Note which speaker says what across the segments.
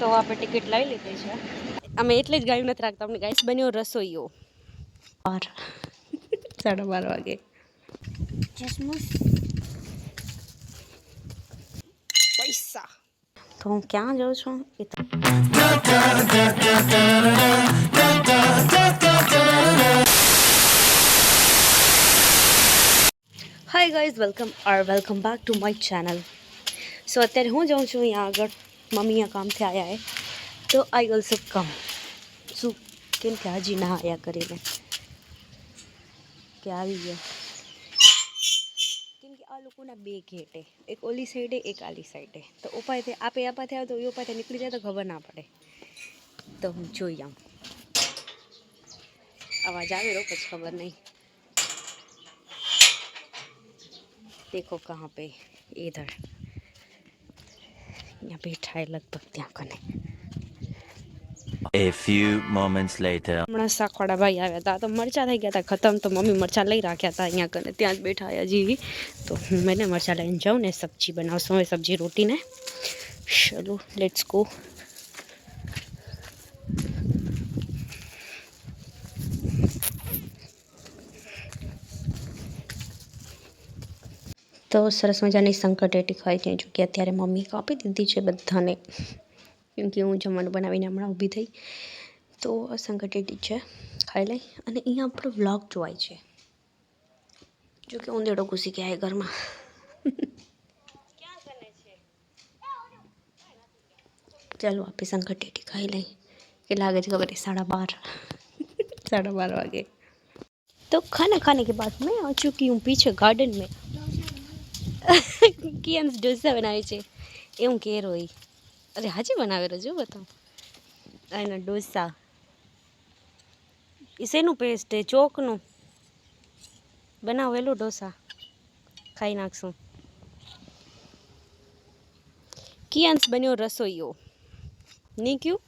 Speaker 1: તો આપણે ટિકિટ લઈ લીધી છે. અમે એટલે જ ગાયું નથી રાખતા અમને ગાઈસ બન્યો રસોઈયો. બાર. સાડા બાર વાગે. પૈસા. તો હું ક્યાં જાઉં છું? એ hi guys welcome are welcome back to my channel so અત્યારે હું જાઉં છું અહીંયા આગળ. મમ્મી અહીંયા કામથી આવ્યા હે તો આઈ ઓલ્સો કમ શું કેમ કે હજી ના આવ્યા કરીને કે આવી ગયા કેમ કે આ લોકોના બે ગેટ હે એક ઓલી સાઈડે એક આલી સાઈડે તો ઉપાયથી આપે આપાથી આવે તો એ ઉપાયથી નીકળી જાય તો ખબર ના પડે તો હું જોઈ આવું અવાજ આવે રહ્યો પછી ખબર નહીં देखो कहाँ पे इधर ત્યાં બેઠા એ લગભગ ત્યાં કને.
Speaker 2: A few moments later.
Speaker 1: હમણાં સાખવાડા ભાઈ આવ્યા હતા તો મરચા થઈ ગયા હતા ખતમ. તો મમ્મી મરચા લઈ રાખ્યા હતા અહીંયા કને ત્યાં જ બેઠા હજી. તો મેં મરચા લઈને જાઉં ને સબ્જી બનાવશું. હવે સબ્જી રોટીને. ચલો લેટ્સ ગો તો સરસ મજાની સંકટેટી ખાઈ છે જો કે અત્યારે મમ્મી કાપી દીધી છે બધાને કેમ કે હું જમવાનું બનાવીને હમણાં ઊભી થઈ તો આ સંકટેટી છે ખાઈ લઈ અને અહીંયા આપણો વ્લોગ જોવાય છે જો કે ઉંદેડો ઘૂસી ગયા એ ઘરમાં ચાલો આપણે સંકટેટી ખાઈ લઈ કે લાગે છે ખબર है साढ़ा बार साढ़ा बार वागे तो खाना खाने के बाद मैं आ चुकी हूँ पीछे गार्डन में કિયાન્સ ડોસા બનાવે છે. એવું કે રોઈ અરે હાજી બનાવેલો જો બતાવ. એના ડોસા. એ શેનું પેસ્ટ એ ચોકનું. બનાવેલું ડોસા. ખાઈ નાખશું. કિયાન્સ બન્યો રસોઈયો. નહીં ક્યુ?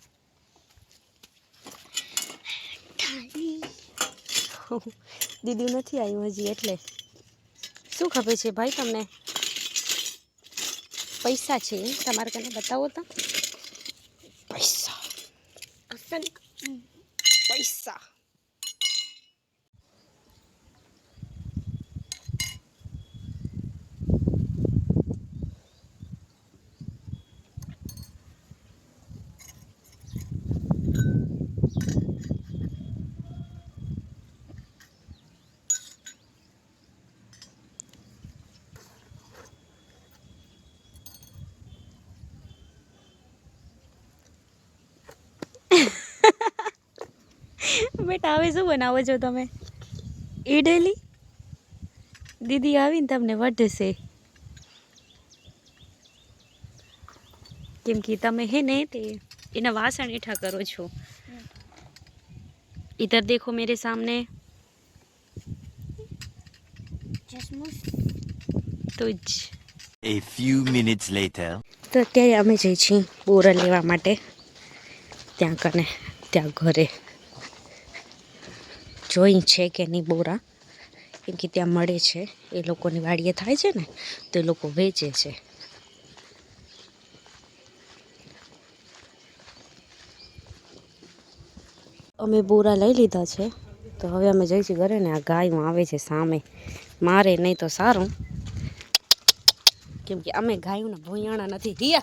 Speaker 1: દીદી નથી આવ્યું હજી એટલે. શું ખબર છે ભાઈ તમને? પૈસા છે. તમારે કને બતાવો તો. પૈસા. પૈસા. બેટા હવે શું બનાવો છો તમે ઈડલી દીદી આવીને તમને વધશે કેમ કે તમે હે ને તે એના વાસણ એઠા કરો છો इधर देखो मेरे सामने તો જ
Speaker 2: A few minutes later.
Speaker 1: તો અત્યારે અમે જઈએ છીએ બોરા લેવા માટે ત્યાં કને ત્યાં ઘરે જોઈ છે કે નહીં બોરા? કેમ કે ત્યાં મળે છે. એ લોકોની વાડીએ થાય છે ને, તો એ લોકો વેચે છે. અમે બોરા લઈ લીધા છે. તો હવે અમે જઈશું ઘરે ને આ ગાયું આવે છે સામે. મારે નહીં તો સારું. કેમ કે અમે ગાયોના ભૂંયાણા નથી હિયા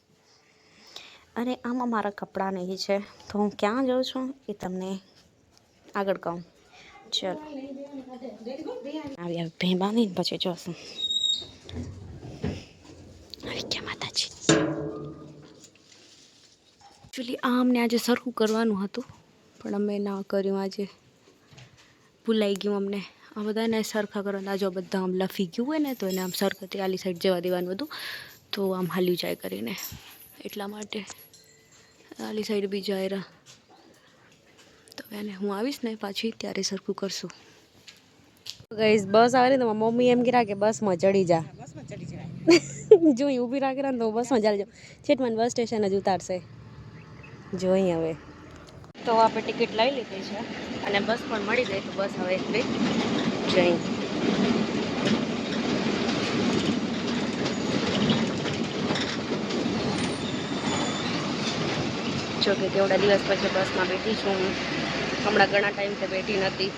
Speaker 1: અને આમાં મારા કપડાં નહીં છે. તો હું ક્યાં જાઉં છું એ તમને આગળ કહું. ચલો. આવી ભેં બાંધીને પછી જોશું. માતાજી? એકચ્યુઅલી આ અમને આજે સરખું કરવાનું હતું, પણ અમે ના કર્યું. આજે ભૂલાઈ ગયું અમને. આ બધાને સરખા કરવાના. જો બધા આમ લફી ગયું હોય ને, તો એને આમ સરખા આલી સાઈડ જવા દેવાનું હતું. તો આમ હાલ્યું જાય કરીને. એટલા માટે. આલી સાઈડ બી જાય રહ્યા તો એને હું આવીશ ને પાછી ત્યારે સરખું કરશું. ગઈશ બસ આવે ને તો મમ્મી એમ કીધા કે બસમાં ચડી જા. જોઈ ઊભી રાખે ને તો બસમાં ચાલી જાઉં છેટમાં બસ સ્ટેશન જ ઉતારશે. જોઈ હવે. તો આપણે ટિકિટ લઈ લીધી છે. અને બસ પણ મળી જાય તો બસ હવે જઈ. જો કે કેવડા દિવસ પછી બસમાં બેઠી છું. હું હમણાં ઘણા ટાઈમથી બેઠી નથી.